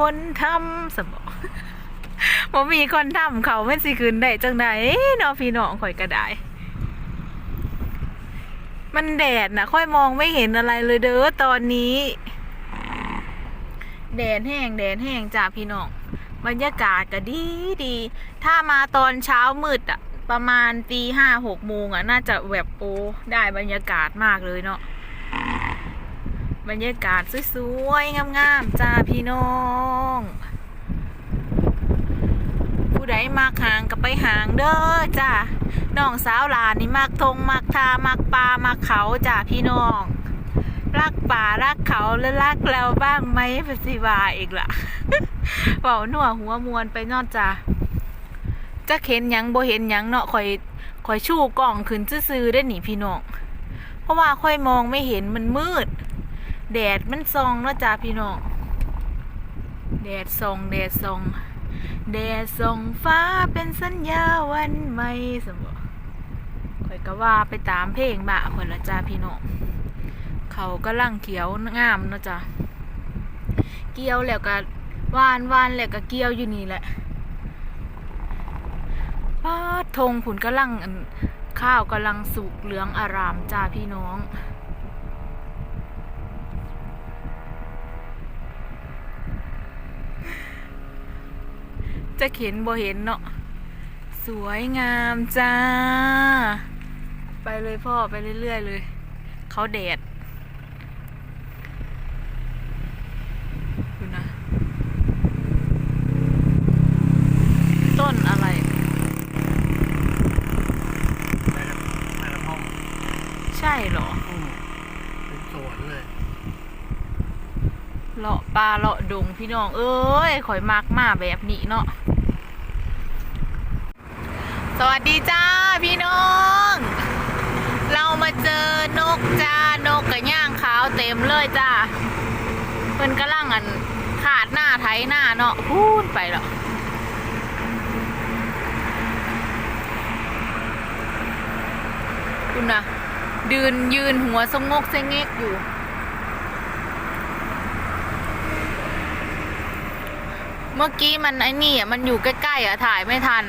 คนทำสมองบ่มีคนทำเขาไม่สิคืนได้จังไดเนาะพี่น้องข่อยก็ได้ มันแดดนะค่อยมองไม่เห็นอะไรเลยเด้อตอนนี้ แดดแห้งแดดแห้งจ้าพี่น้องบรรยากาศก็ดีดี ถ้ามาตอนเช้ามืดอะประมาณตีห้าหกโมงอะน่าจะแบบโอ้ได้บรรยากาศมากเลยเนาะ บรรยากาศสวยๆ งามๆ จ้าพี่น้อง ผู้ใดมักหางก็ไปหางเด้อจ้าน้องสาวหลานนี่มักทงมักทามักปลามักเขาจ้าพี่น้อง รักป่ารักเขาและรักเราบ้างไหมพสิวาอีกล่ะเป่าหนัวหัวมวนไปนอกจ้าจะเห็นยังบ่เห็นยังเนาะคอยคอยชูกล่องขึ้นซื่อๆได้หนิพี่น้อง เพราะว่าค่อยมองไม่เห็นมันมืด แดดมันส่องเนาะจ้าพี่น้องแดดส่องแดดส่องแดดส่องฟ้าเป็นสัญญาวันใหม่สมบ่ข่อยก็ว่าไปตามเพลงบะคนละจ้าพี่น้องเขาก็ล่างเขียวงามเนาะจ้ะเกี่ยวแล้วก็วานวานแล้วก็เกี่ยวอยู่นี่แหละป้าดธงผุนก็ลังข้าวกำลังสุกเหลืองอารามจ้าพี่น้อง จะเข็นบ่เห็นเนาะสวยงามจ้า ไปเลยพ่อไปเรื่อยๆเลย เขาแดดดูนะ ต้นอะไรไปแล้วไปแล้วห้องใช่เหรออืมเป็นสวนเลย เลาะปลาเลาะดงพี่น้อง เอ้ยข่อยมักมาแบบนี้เนาะ สวัสดีจ้าพี่น้อง เรามาเจอนกจ้านกกับย่างขาวเต็มเลยจ้าเพิ่นกำลังอันขาดหน้าไถหน้าเนาะพูดไปแล้วคุณนะดืนยืนหัวสงงกเซงเงกอยู่ เมื่อกี้มันไอ้นี่อะมันอยู่ใกล้ๆอะถ่ายไม่ทัน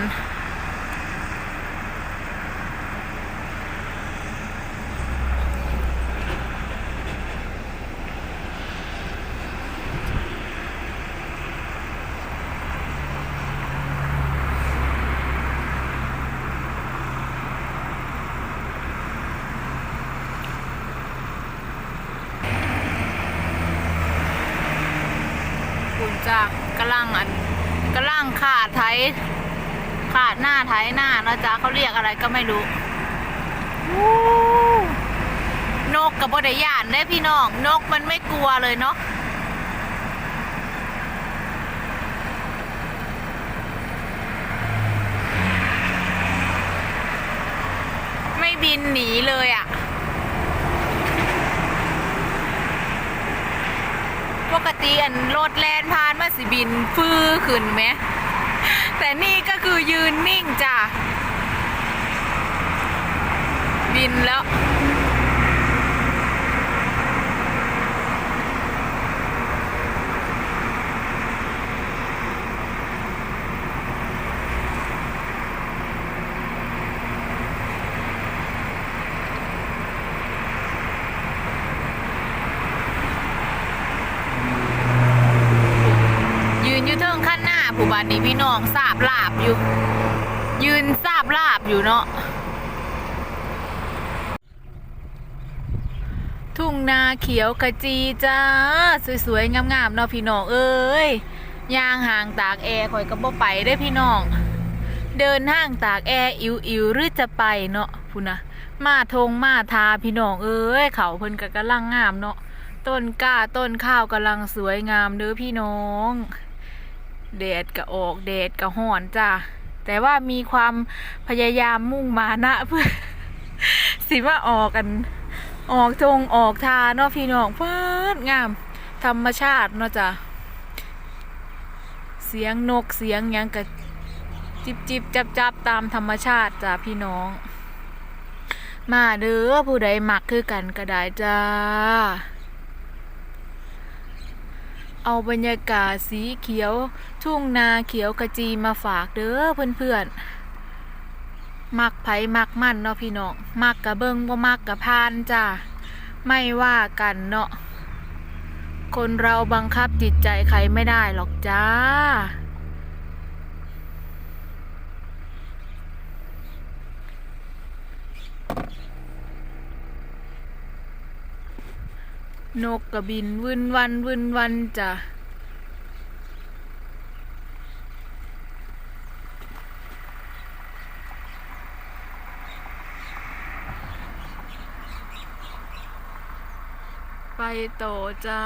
คุณจ้ากำลังอันกำลังขาดไถขาดหน้าไถหน้านะจ๊ะเขาเรียกอะไรก็ไม่รู้วู้นกกับบไดยานได้พี่น้องนกมันไม่กลัวเลยเนาะไม่บินหนีเลยอะ่ะ ปกติอันรถแลนพานมาสิบินฟื้อขึ้นไหมแต่นี่ก็คือยืนนิ่งจ้ะบินแล้ว ยืนอยู่เทิงขั้นหน้า ผู้บานนี้พี่น้องสาบลาบอยู่ ยืนสาบลาบอยู่เนาะทุ่งนาเขียวขจีจ้า สวยๆงามๆเนาะพี่น้องเอ้ยยางห่างตากแอร์ข่อยก็บ่ไปได้พี่น้อง เดินห้างตากแอร์อิวๆหรือจะไปเนาะพูนะมาทงมาทาพี่น้องเอ้ยเขาเพิ่นก็กำลังงามเนาะต้นกล้าต้นข้าวกำลังสวยงามเด้อพี่น้อง แดดก็ออกแดดก็ห้อนจ้าแต่ว่ามีความพยายามมุ่งมานะเพื่อสิว่าออกกัน ออกทงออกทาเนาะพี่น้องฟ้าดงาม ธรรมชาติเนาะจ้ะเสียงนกเสียงยังกะจิบจิบจับจับตามธรรมชาติจ้ะพี่น้อง มาเด้อผู้ใดมักคือกันก็ได้จ้า เอาบรรยากาศสีเขียว ทุ่งนาเขียวกระจีมาฝากเด้อเพื่อนๆ มักไผมักมั่นเนาะพี่น้อง มักกะเบิงบ่มักกะพานจ้าไม่ว่ากันเนาะ คนเราบังคับจิตใจใครไม่ได้หรอกจ้า นกกระบินวึนวันวึนวันจ้ะไปต่อจ้า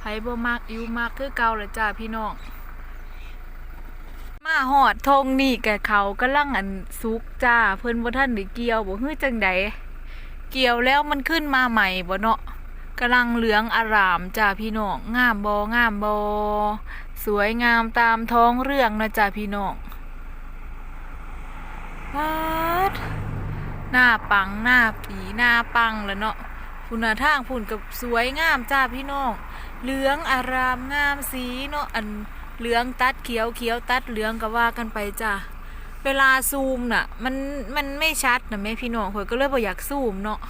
ไผบ่มักอยู่มักคือเก่าละจ้าพี่น้อง มาหอดทงนี่กเขากำลังอันซุกจ้า เพิ่นบ่ทันได้เกี่ยวบ่ฮื้อจังใด เกี่ยวแล้วมันขึ้นมาใหม่บ่เนาะกำลังเหลืองอารามจ้าพี่น้องงามบ่งามบ่สวยงามตามท้องเรื่องนะจ้าพี่น้องวัดหน้าปังหน้าผีหน้าปังแล้วเนาะคุณทางพุ่นกับสวยงามจ้าพี่น้องเหลืองอารามงามสีเนาะอันเหลืองตัดเขียวเขียวตัดเหลืองก็ว่ากันไปจ้า เวลาซูมน่ะ มันมันไม่ชัดนะแม่พี่น้องข่อยก็เลยบ่อยากซูมเนาะ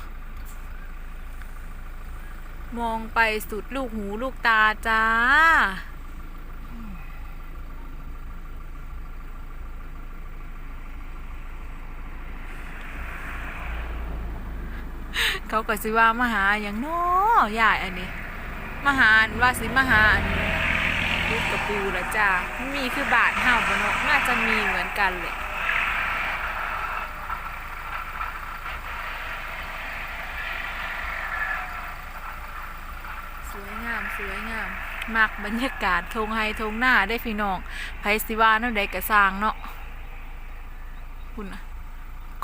มองไปสุดลูกหูลูกตาจ้า เขาก็สิว่ามาหาอย่างน้อยายอันนี้มาหาว่าสิมาหาอันลูกกระปูละจ้า มีคือบาทเฮาบ่เนาะน่าจะมีเหมือนกันเลย วยงามสวยงามมักบรรยากาศทงไฮทงหน้าได้พี่น้องไพสิว่าแนวใดกระซางเนาะคุณนะ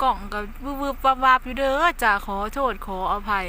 กล่องกับวืบๆวับๆอยู่เด้อจ่าขอโทษขออภัย